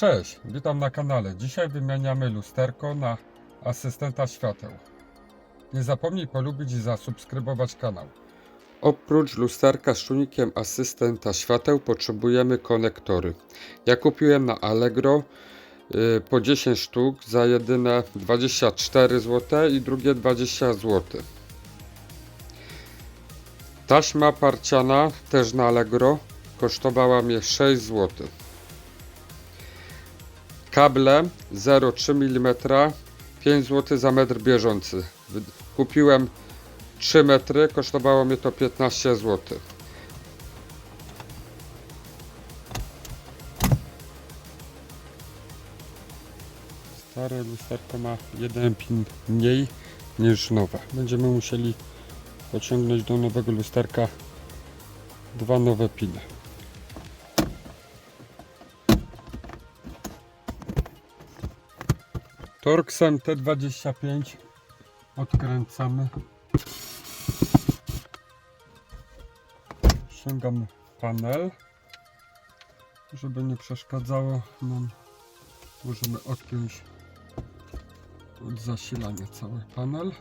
Cześć, witam na kanale. Dzisiaj wymieniamy lusterko na asystenta świateł. Nie zapomnij polubić i zasubskrybować kanał. Oprócz lusterka z czujnikiem asystenta świateł potrzebujemy konektory. Ja kupiłem na Allegro y, po 10 sztuk za jedyne 24 zł i drugie 20 zł. Taśma parciana też na Allegro kosztowała mnie 6 zł. Kable 0,3 mm 5 zł za metr bieżący. Kupiłem 3 metry, kosztowało mnie to 15 zł. Stare lusterko ma jeden pin mniej niż nowe. Będziemy musieli pociągnąć do nowego lusterka dwa nowe piny. Torksem T25 odkręcamy. Ściągamy panel, żeby nie przeszkadzało nam. Możemy odpiąć od zasilania cały panel.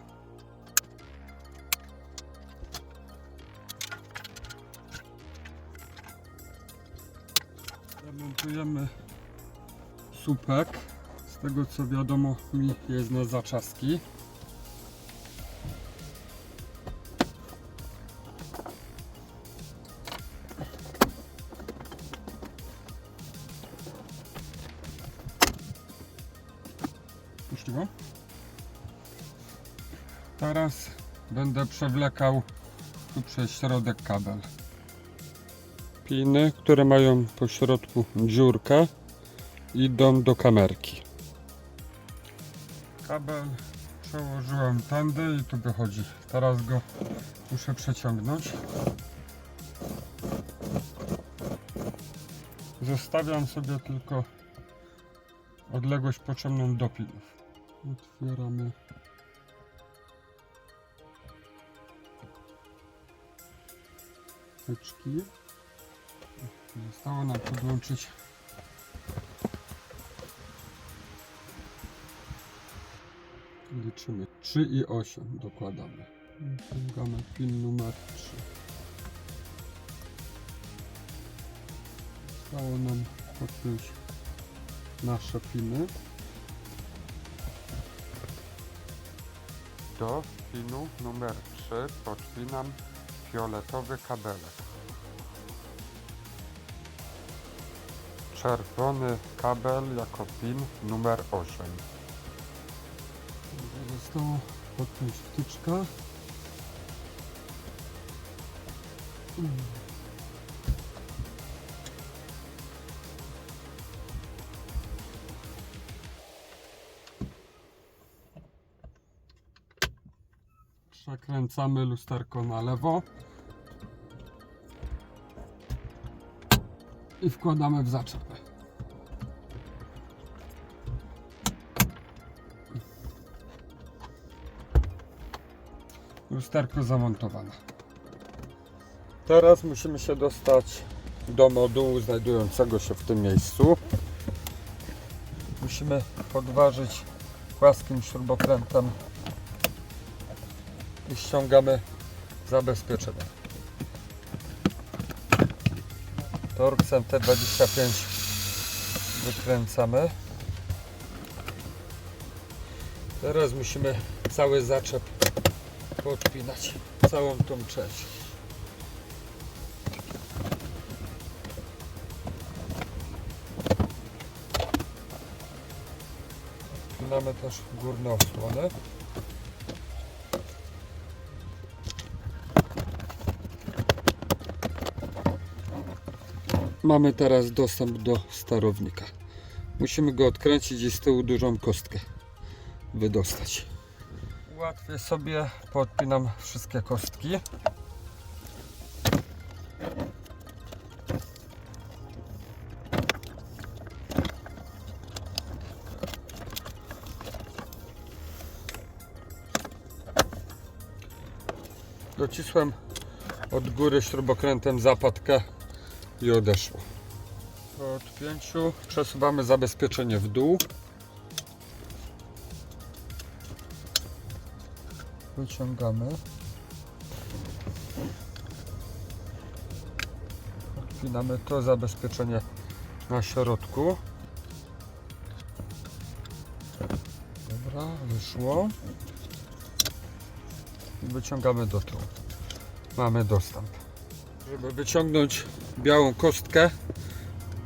Zamontujemy słupek. Tego co wiadomo mi jest na zaczaski. Puściło? Teraz będę przewlekał tu przez środek kabel. Piny, które mają po środku dziurkę idą do kamerki. Kabel przełożyłem tędy i tu wychodzi. Teraz go muszę przeciągnąć. Zostawiam sobie tylko odległość potrzebną do pinów. Otwieramy. Teczki. Zostało nam podłączyć Liczymy 3 i 8 dokładamy. Wyciągamy pin numer 3. Zostało nam podpiąć nasze piny. Do pinu numer 3 podpinam fioletowy kabelek. Czerwony kabel jako pin numer 8. Zostało podpiąć wtyczka. Przekręcamy lusterko na lewo i wkładamy w zaczepę. Lusterko zamontowane. Teraz musimy się dostać do modułu znajdującego się w tym miejscu. Musimy podważyć płaskim śrubokrętem i ściągamy zabezpieczenie. Torksem T25 wykręcamy. Teraz musimy cały zaczep podpinać całą tą część. Podpinamy też górną osłonę. Mamy teraz dostęp do sterownika. Musimy go odkręcić i z tyłu dużą kostkę wydostać. Ułatwię sobie, podpinam wszystkie kostki. Docisłem od góry śrubokrętem zapadkę i odeszło. Po odpięciu przesuwamy zabezpieczenie w dół. Wyciągamy. Odpinamy to zabezpieczenie na środku. Dobra, wyszło. I wyciągamy do tyłu. Mamy dostęp. Żeby wyciągnąć białą kostkę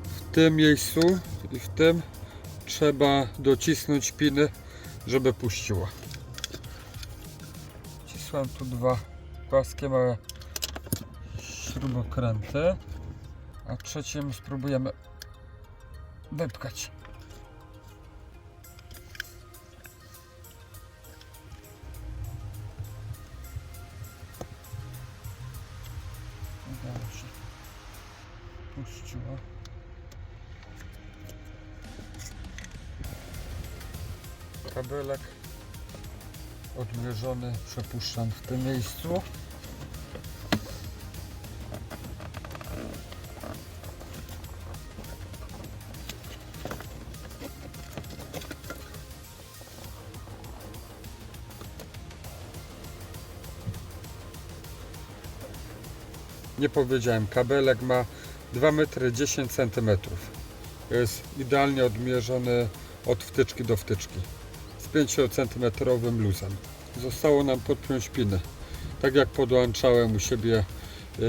w tym miejscu i w tym trzeba docisnąć piny, żeby puściło. Wcisłem tu dwa płaskie małe śrubokręty, a trzecim spróbujemy wypchać. Udało się. Puściło. Kabelek odmierzony przepuszczam w tym miejscu. Nie powiedziałem, kabelek ma 2 metry 10 cm. Jest idealnie odmierzony od wtyczki do wtyczki z 5 cm luzem. Zostało nam podpiąć piny. Tak jak podłączałem u siebie yy,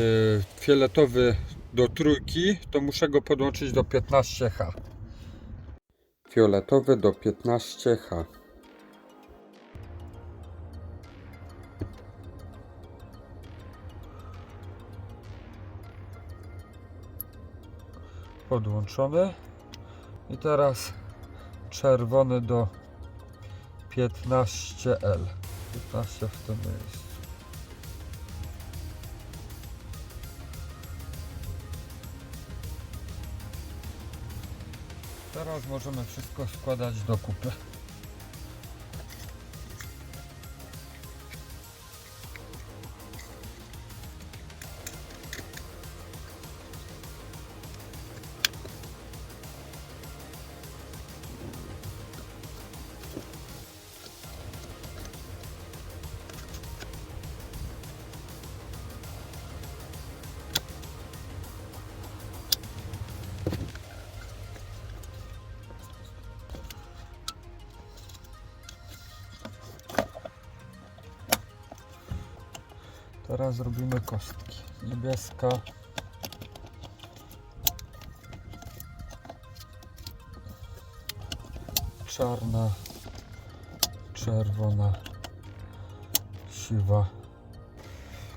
fioletowy do trójki, to muszę go podłączyć do 15H. Fioletowy do 15H. Podłączony. I teraz czerwony do 15L. 15 w tym miejscu. Teraz możemy wszystko składać do kupy. Teraz robimy kostki. Niebieska. Czarna. Czerwona. Siwa.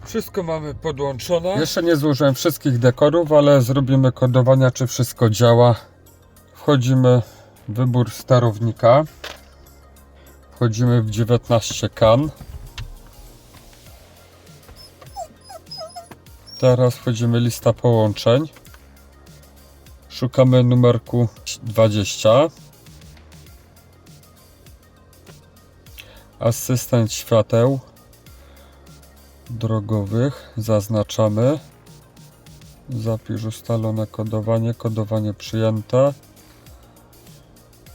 Wszystko mamy podłączone. Jeszcze nie złożyłem wszystkich dekorów, ale zrobimy kodowania, czy wszystko działa. Wchodzimy w wybór sterownika. Wchodzimy w 19 kan. Teraz wchodzimy lista połączeń. Szukamy numerku 20. Asystent świateł drogowych zaznaczamy. Zapisz ustalone kodowanie, kodowanie przyjęte.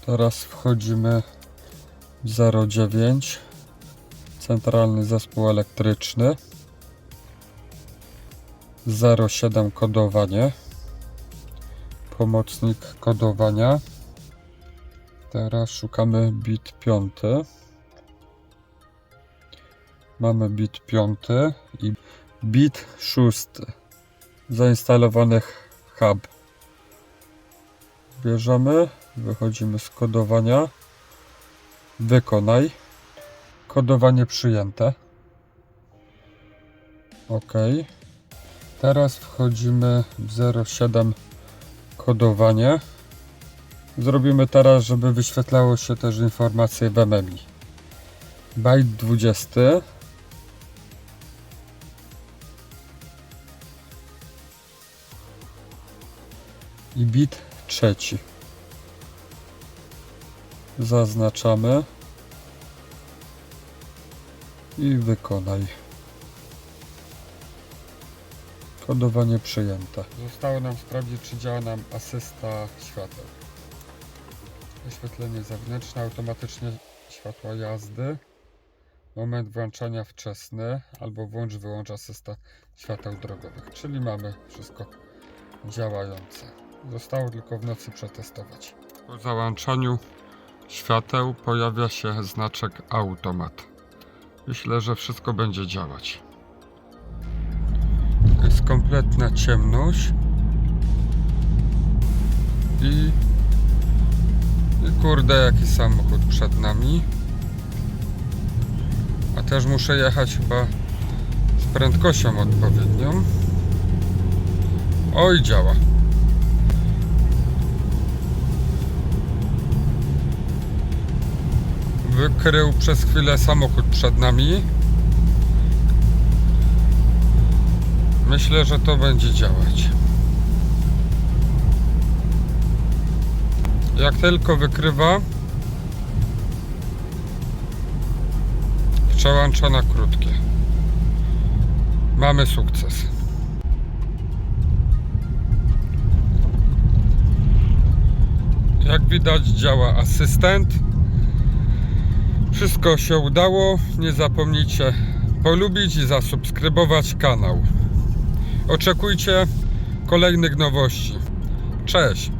Teraz wchodzimy w 09 Centralny Zespół Elektryczny 07 kodowanie. Pomocnik kodowania. Teraz szukamy bit 5 mamy bit 5 i bit 6 zainstalowany hub. Bierzemy wychodzimy z kodowania. Wykonaj. Kodowanie przyjęte. Ok Teraz wchodzimy w 07 kodowanie. Zrobimy teraz, żeby wyświetlało się też informacje w MMI. Byte 20. I bit trzeci. Zaznaczamy. I wykonaj. Kodowanie przyjęte. Zostało nam sprawdzić, czy działa nam asysta świateł. Wyświetlenie zewnętrzne, automatycznie światła jazdy. Moment włączania wczesny albo włącz wyłącz asysta świateł drogowych, czyli mamy wszystko działające. Zostało tylko w nocy przetestować. Po załączaniu świateł pojawia się znaczek automat. Myślę, że wszystko będzie działać. Jest kompletna ciemność i, i kurde jaki samochód przed nami. A też muszę jechać chyba z prędkością odpowiednią. Oj, działa. Wykrył przez chwilę samochód przed nami. Myślę, że to będzie działać. Jak tylko wykrywa, przełącza na krótkie. Mamy sukces. Jak widać działa asystent. Wszystko się udało. Nie zapomnijcie polubić i zasubskrybować kanał. Oczekujcie kolejnych nowości. Cześć!